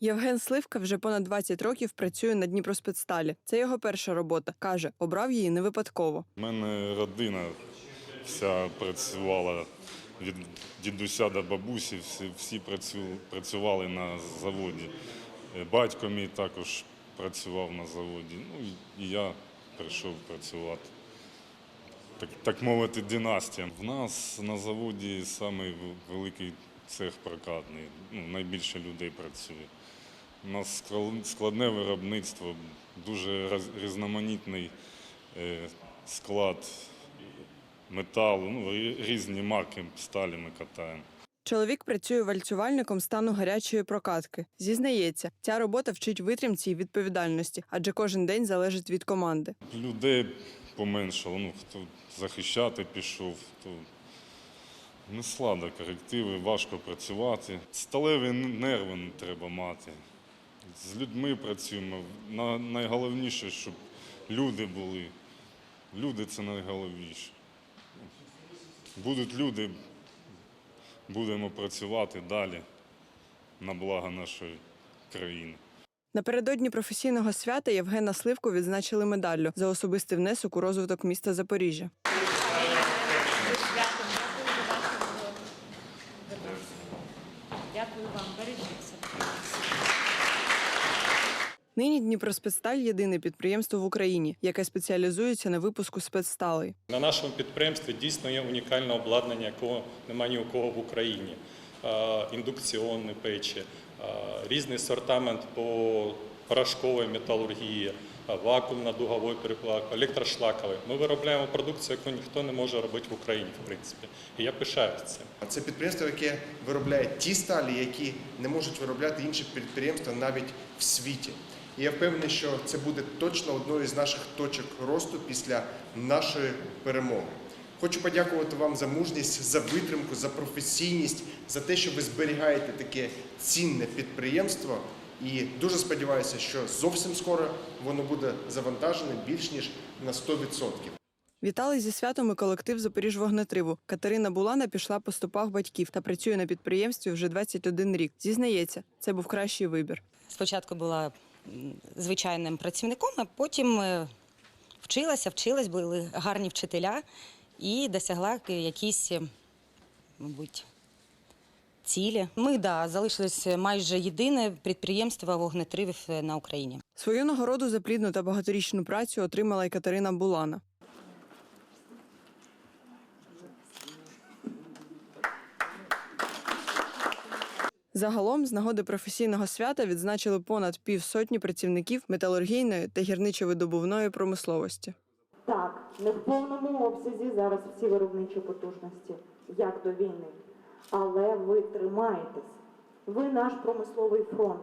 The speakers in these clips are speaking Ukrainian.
Євген Сливка вже понад 20 років працює на Дніпроспецсталі. Це його перша робота. Каже, обрав її не випадково. У мене родина вся працювала від дідуся до бабусі, всі, всі працювали на заводі. Е, Батько мій також працював на заводі. Ну і я прийшов працювати. Так, так мовити, династія. В нас на заводі самий в- великий цех прокатний. Ну, найбільше людей працює. У нас складне виробництво, дуже різноманітний е, склад металу, ну, різні марки сталі ми катаємо. Чоловік працює вальцювальником стану гарячої прокатки. Зізнається, ця робота вчить витримці і відповідальності, адже кожен день залежить від команди. Людей поменшало, ну, хто захищати пішов, то не слада корективи, важко працювати. Сталеві нерви не треба мати. З людьми працюємо. Найголовніше, щоб люди були. Люди це найголовніше. Будуть люди, будемо працювати далі на благо нашої країни. Напередодні професійного свята Євгена Сливку відзначили медаллю за особистий внесок у розвиток міста Запоріжжя. Вам, бережіться. Нині Дніпроспецсталь єдине підприємство в Україні, яке спеціалізується на випуску спецсталей. На нашому підприємстві дійсно є унікальне обладнання, якого немає ні у кого в Україні. Індукційні печі, різний сортамент по порошковій металургії, е, вакуумно-дуговий переплавка, електрошлаковий. Ми виробляємо продукцію, яку ніхто не може робити в Україні, в принципі. І я пишаюся цим. Це підприємство, яке виробляє ті сталі, які не можуть виробляти інші підприємства навіть в світі. І я впевнений, що це буде точно одною з наших точок росту після нашої перемоги. Хочу подякувати вам за мужність, за витримку, за професійність, за те, що ви зберігаєте таке цінне підприємство. І дуже сподіваюся, що зовсім скоро воно буде завантажене більш ніж на 100%. Вітали зі святом і колектив Запоріжвогнетриву. Катерина Булана пішла по стопах батьків та працює на підприємстві вже 21 рік. Зізнається, це був кращий вибір. Спочатку була звичайним працівником, а потім е, вчилася, вчилась, були гарні вчителя і досягла якісь, е, мабуть, цілі. Ми да, залишилось майже єдине підприємство вогнетривів е, на Україні. Свою нагороду за плідну та багаторічну працю отримала й Катерина Булана. Загалом, з нагоди професійного свята відзначили понад півсотні працівників металургійної та гірничо-видобувної промисловості. Так, не в повному обсязі зараз всі виробничі потужності, як до війни. Але ви тримаєтесь. Ви наш промисловий фронт,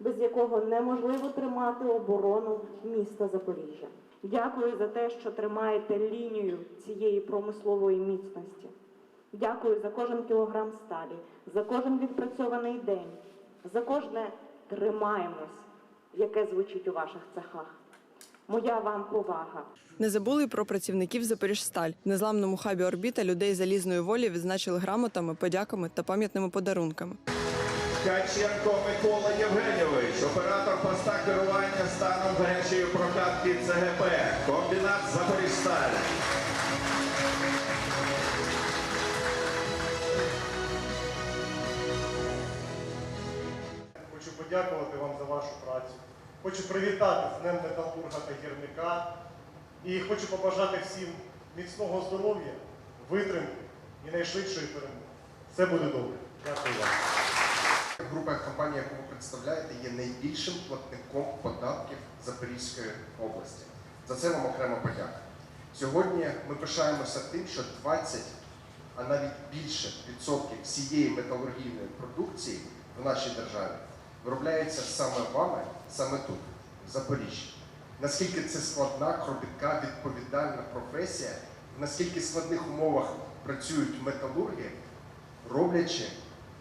без якого неможливо тримати оборону міста Запоріжжя. Дякую за те, що тримаєте лінію цієї промислової міцності. Дякую за кожен кілограм сталі, за кожен відпрацьований день, за кожне тримаємось, яке звучить у ваших цехах. Моя вам повага. Не забули й про працівників Запоріжсталь. В незламному хабі орбіта людей залізної волі відзначили грамотами, подяками та пам'ятними подарунками. Ткаченко Микола Євгеньович, оператор поста керування станом гарячої прокатки ЦГП, комбінат Запоріжсталь. Хочу подякувати вам за вашу працю. Хочу привітати з Днем Металурга та гірника. І хочу побажати всім міцного здоров'я, витримки і найшвидшої перемоги. Все буде добре. Дякую вам. Група компанії, яку ви представляєте, є найбільшим платником податків Запорізької області. За це вам окремо подяка. Сьогодні ми пишаємося тим, що 20, а навіть більше відсотків всієї металургійної продукції в нашій державі виробляється саме вами, саме тут, в Запоріжжі. Наскільки це складна, кропітка, відповідальна професія, в наскільки складних умовах працюють металурги, роблячи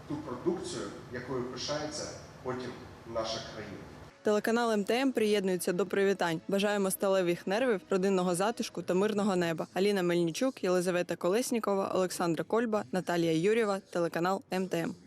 ту продукцію, якою пишається потім наша країна. Телеканал МТМ приєднується до привітань. Бажаємо сталевих нервів, родинного затишку та мирного неба. Аліна Мельничук, Єлизавета Колеснікова, Олександра Кольба, Наталія Юрєва, телеканал МТМ.